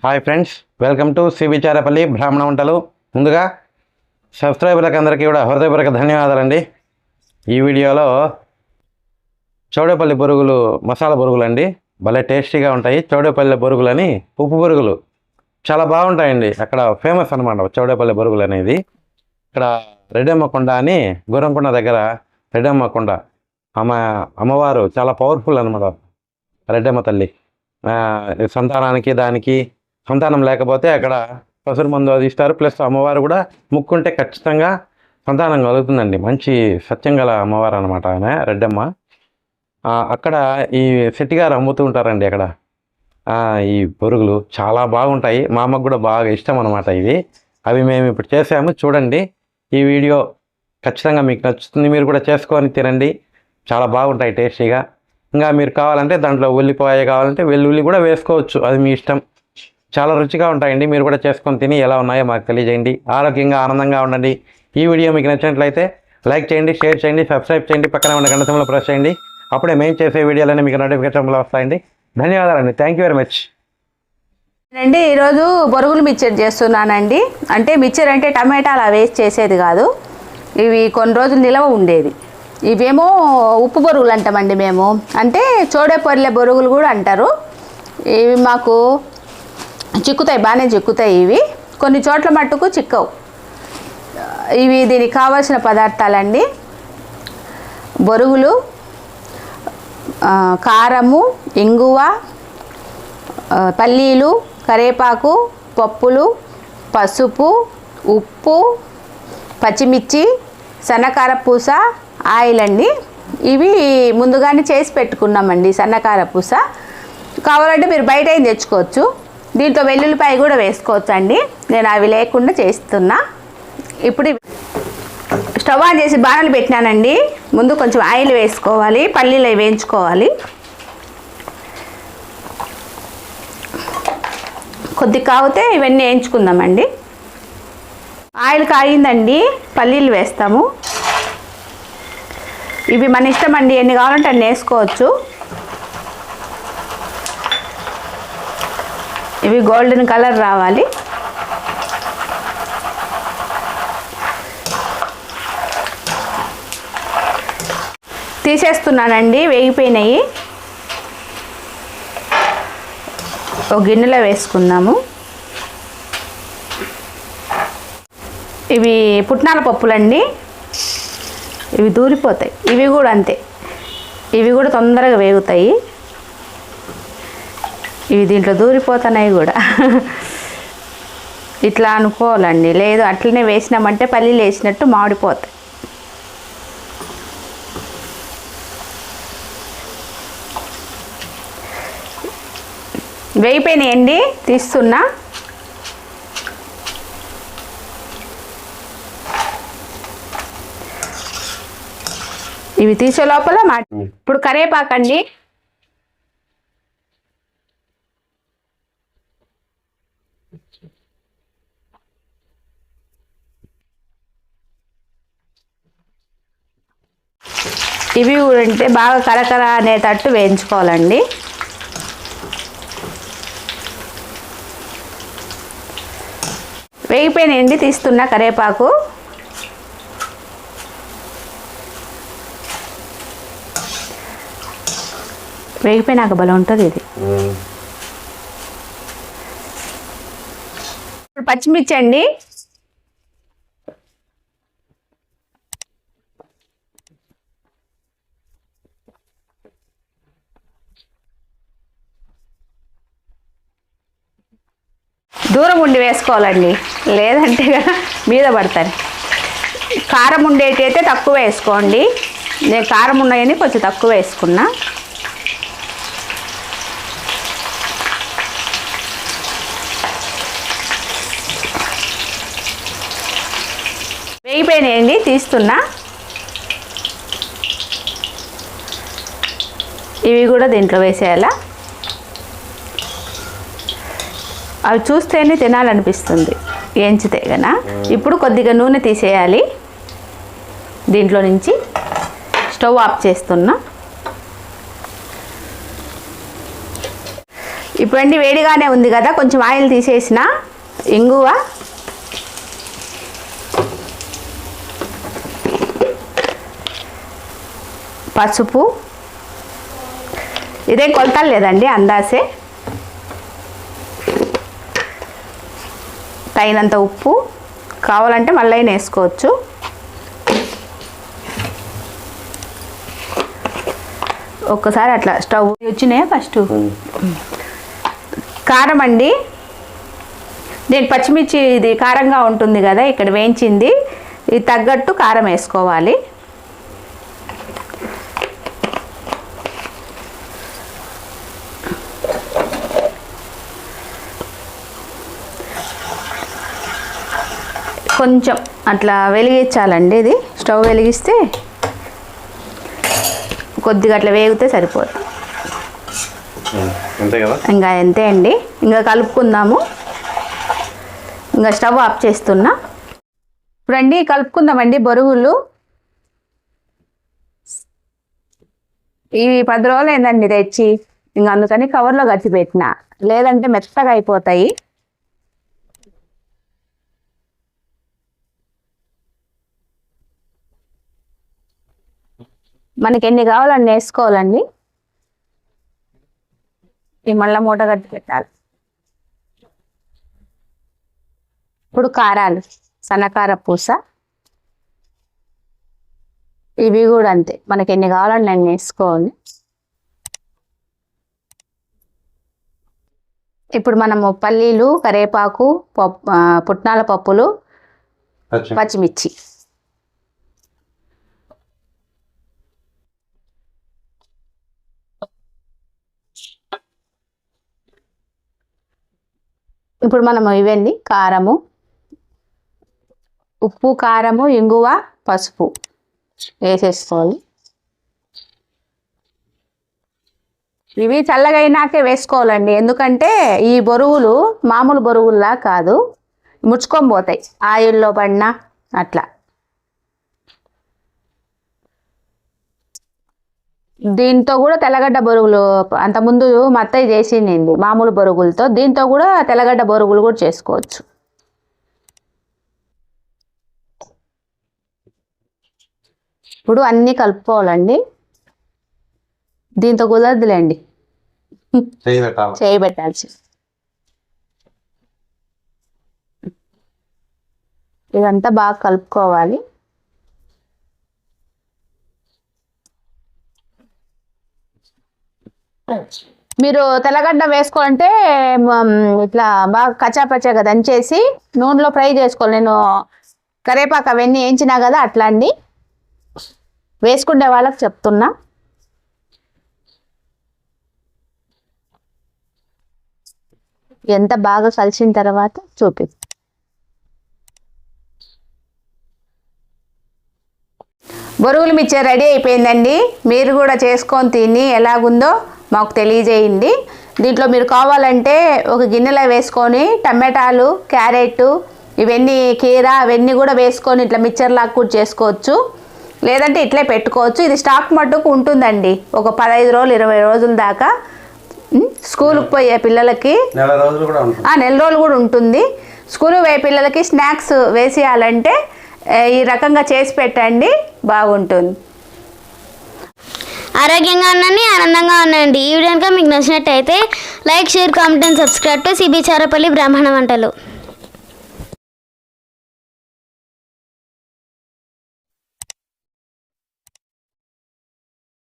Hi friends welcome to C Vicharapalli బ్రాహ్మణ వంటలు ముందుగా సబ్స్క్రైబర్లకు అందరికీ కూడా హృదయపూర్వక ధన్యవాదాలండి. ఈ వీడియోలో చౌడేపల్లి బొరుగులు మసాలా బొరుగులు అండి భలే టేస్టీగా ఉంటాయి. చౌడేపల్లి బొరుగులని ఉప్పు బొరుగులు చాలా బాగుంటాయండి. అక్కడ ఫేమస్ అనమాట చౌడేపల్లి బొరుగులు అనేది. ఇక్కడ రెడ్డమ్మ కొండ అని గురంకొండ దగ్గర రెడ్డమ్మ కొండ. అమ్మ అమ్మవారు చాలా పవర్ఫుల్ అనమాట రెడ్డమ్మ తల్లి. సంతానానికి దానికి సంతానం లేకపోతే అక్కడ పసురు మందు అది ఇస్తారు. ప్లస్ అమ్మవారు కూడా ముక్కుంటే ఖచ్చితంగా సంతానం కలుగుతుందండి. మంచి సత్యం గల అమ్మవారు అనమాట ఆయన రెడ్డమ్మ. అక్కడ ఈ శెట్టిగారు అమ్ముతూ ఉంటారండి అక్కడ. ఈ పొరుగులు చాలా బాగుంటాయి. మా అమ్మకు కూడా బాగా ఇష్టం అనమాట ఇవి. అవి మేము ఇప్పుడు చేసాము. చూడండి ఈ వీడియో ఖచ్చితంగా మీకు నచ్చుతుంది. మీరు కూడా చేసుకొని తినండి. చాలా బాగుంటాయి టేస్టీగా. ఇంకా మీరు కావాలంటే దాంట్లో ఉల్లిపాయ కావాలంటే వెల్లుల్లి కూడా వేసుకోవచ్చు. అది మీ ఇష్టం. చాలా రుచిగా ఉంటాయండి. మీరు కూడా చేసుకొని తిని ఎలా ఉన్నాయో మాకు తెలియజేయండి. ఆరోగ్యంగా ఆనందంగా ఉండండి. ఈ వీడియో మీకు నచ్చినట్లయితే లైక్ చేయండి షేర్ చేయండి సబ్స్క్రైబ్ చేయండి పక్కన ఉన్న గంట సింబల్ ప్రెస్ చేయండి. అప్పుడే మేము చేసే వీడియోలన్నీ మీకు నోటిఫికేషన్లో వస్తాయండి. ధన్యవాదాలండి. థ్యాంక్ యూ వెరీ మచ్ అండి ఈరోజు బొరుగులు మిక్చర్ చేస్తున్నానండి. అంటే మిక్చర్ అంటే టమాటాలు వేస్ట్ చేసేది కాదు. ఇవి కొన్ని రోజులు నిలవ ఉండేది. ఇవేమో ఉప్పు బొరుగులు అంటామండి మేము. అంటే చోడేపల్లె బొరుగులు కూడా అంటారు. ఇవి మాకు చిక్కుతాయి బాగానే చిక్కుతాయి ఇవి. కొన్ని చోట్ల మట్టుకు చిక్కవు. ఇవి దీనికి కావాల్సిన పదార్థాలండి. బొరుగులు కారము ఇంగువ పల్లీలు కరేపాకు పప్పులు పసుపు ఉప్పు పచ్చిమిర్చి సన్నకార పూస ఆయిల్ అండి ఇవి ముందుగానే చేసి పెట్టుకున్నామండి సన్నకార పూస కావాలంటే మీరు బయట తెచ్చుకోవచ్చు? దీంట్లో వెల్లుల్లిపాయ కూడా వేసుకోవచ్చు అండి నేను అవి లేకుండా చేస్తున్నా. ఇప్పుడు స్టవ్ ఆన్ చేసి బాణలు పెట్టినానండి. ముందు కొంచెం ఆయిల్ వేసుకోవాలి పల్లీలు అవి వేయించుకోవాలి. కొద్ది కాగితే ఇవన్నీ వేయించుకుందామండి. ఆయిల్ కాగిందండి పల్లీలు వేస్తాము. ఇవి మన ఇష్టం అండి ఎన్ని కావాలంటే అన్ని వేసుకోవచ్చు. ఇవి గోల్డెన్ కలర్ రావాలి. తీసేస్తున్నానండి వేగిపోయినాయి. ఒక గిన్నెలో వేసుకుందాము. ఇవి పుట్నాల పప్పులండి. ఇవి దూరిపోతాయి. ఇవి కూడా అంతే. ఇవి కూడా తొందరగా వేగుతాయి. ఇవి దీంట్లో దూరిపోతున్నాయి కూడా. ఇట్లా అనుకోవాలండి. లేదు అట్లనే వేసినామంటే పల్లీలు వేసినట్టు మాడిపోతాయి వేయిపోయినాయండి తీస్తున్నా. ఇవి తీసే లోపల మా ఇప్పుడు కరేపాకండి ఇవి కూడా అంటే బాగా కరకర అనేటట్టు వేయించుకోవాలండి. వేగిపోయినాయండి తీస్తున్నా కరేపాకు. వేగిపోయినాక బలం ఉంటుంది ఇది. ఇప్పుడు పచ్చిమిర్చి అండి దూరం ఉండి వేసుకోవాలండి. లేదంటే మీద పడతాను కారం ఉండేటైతే తక్కువ వేసుకోండి. నేను కారం ఉన్నాయని కొంచెం తక్కువ వేసుకున్నా. వేగిపోయినాయండి తీస్తున్నా. ఇవి కూడా దీంట్లో వేసేయాలా? అవి చూస్తేనే తినాలనిపిస్తుంది. ఏంచితే కదా ఇప్పుడు కొద్దిగా నూనె తీసేయాలి. దీంట్లో నుంచి స్టవ్ ఆఫ్ చేస్తున్నా. ఇప్పుడండి వేడిగానే ఉంది కదా కొంచెం ఆయిల్ తీసేసిన. ఇంగువ. పసుపు. ఇదే కొలతలు లేదండి అందాసే. తగినంత ఉప్పు కావాలంటే మళ్ళీ వేసుకోవచ్చు. ఒక్కసారి అట్లా స్టవ్ వచ్చినాయా ఫస్ట్? కారం అండి. నేను పచ్చిమిర్చి ఇది కారంగా ఉంటుంది కదా ఇక్కడ వేయించింది. ఇది తగ్గట్టు కారం వేసుకోవాలి. కొంచెం అట్లా వెలిగించాలండి ఇది. స్టవ్ వెలిగిస్తే కొద్దిగా అట్లా వేగితే సరిపోతుంది ఇంకా అంతే అండి. ఇంకా కలుపుకుందాము. ఇంకా స్టవ్ ఆఫ్ చేస్తున్నా. ఇప్పుడండి కలుపుకుందామండి బొరుగులు. ఇవి పది రోజులు అయిందండి తెచ్చి. ఇంకా అందుకని కవర్లో కట్టి పెట్టిన లేదంటే మెత్తగా అయిపోతాయి. మనకి ఎన్ని కావాలన్నీ వేసుకోవాలండి. ఈ మళ్ళా మూట కట్టి పెట్టాలి. ఇప్పుడు కారాలు సన్నకార పూస. ఇవి కూడా అంతే. మనకి ఎన్ని కావాలంటే నేను వేసుకోవాలి. ఇప్పుడు మనము పల్లీలు కరేపాకు పప్పు పుట్నాల పప్పులు పచ్చిమిర్చి. ఇప్పుడు మనము ఇవన్నీ కారము ఉప్పు కారము ఇంగువ పసుపు వేసేసుకోవాలి. ఇవి చల్లగైనాకే వేసుకోవాలండి. ఎందుకంటే ఈ బొరుగులు మామూలు బొరుగుల్లా కాదు ముచ్చుకొని పోతాయి. ఆయిల్లో పడినా అట్లా. దీంతో కూడా తెల్లగడ్డ బొరుగులు అంతకుముందు మా అత్తయ్య చేసింది మామూలు బొరుగులతో. దీంతో కూడా తెల్లగడ్డ బొరుగులు కూడా చేసుకోవచ్చు. ఇప్పుడు అన్నీ కలుపుకోవాలండి. దీంతో కుదరదులేండి. చేయి పెట్టాలి చేయి పెట్టాల్సి ఇదంతా బాగా కలుపుకోవాలి. మీరు తెల్లగడ్డ వేసుకోవాలంటే ఇట్లా బాగా కచ్చాపచ్చాగా దంచేసి నూనెలో ఫ్రై చేసుకోవాలి. నేను కరేపాకు అవన్నీ వేయించినా కదా అట్లా అండి వేసుకునే వాళ్ళకి చెప్తున్నా. ఎంత బాగా కలిసిన తర్వాత చూపి. బొరుగులు మిచ్చే రెడీ అయిపోయిందండి. మీరు కూడా చేసుకొని తిని ఎలాగుందో మాకు తెలియజేయండి. దీంట్లో మీరు కావాలంటే ఒక గిన్నెలో వేసుకొని టమాటాలు క్యారెట్ ఇవన్నీ కీర అవన్నీ కూడా వేసుకొని ఇట్లా మిక్చర్ లాగా కూడా చేసుకోవచ్చు. లేదంటే ఇట్లే పెట్టుకోవచ్చు. ఇది స్టాక్ మట్టుకు ఉంటుందండి. ఒక పదహైదు రోజులు ఇరవై రోజుల దాకా. స్కూల్కి పోయే పిల్లలకి నెల రోజులు కూడా ఉంటుంది. ఆ, నెల రోజులు కూడా ఉంటుంది. స్కూల్ పోయే పిల్లలకి స్నాక్స్ వేసేయాలంటే ఈ రకంగా చేసి పెట్టండి. బాగుంటుంది. ఆరోగ్యంగా ఉండండి ఆనందంగా ఉండండి. ఈ వీడియో కనుక మీకు నచ్చినట్టయితే like share comment and subscribe to CB Charapalli బ్రాహ్మణ వంటలు.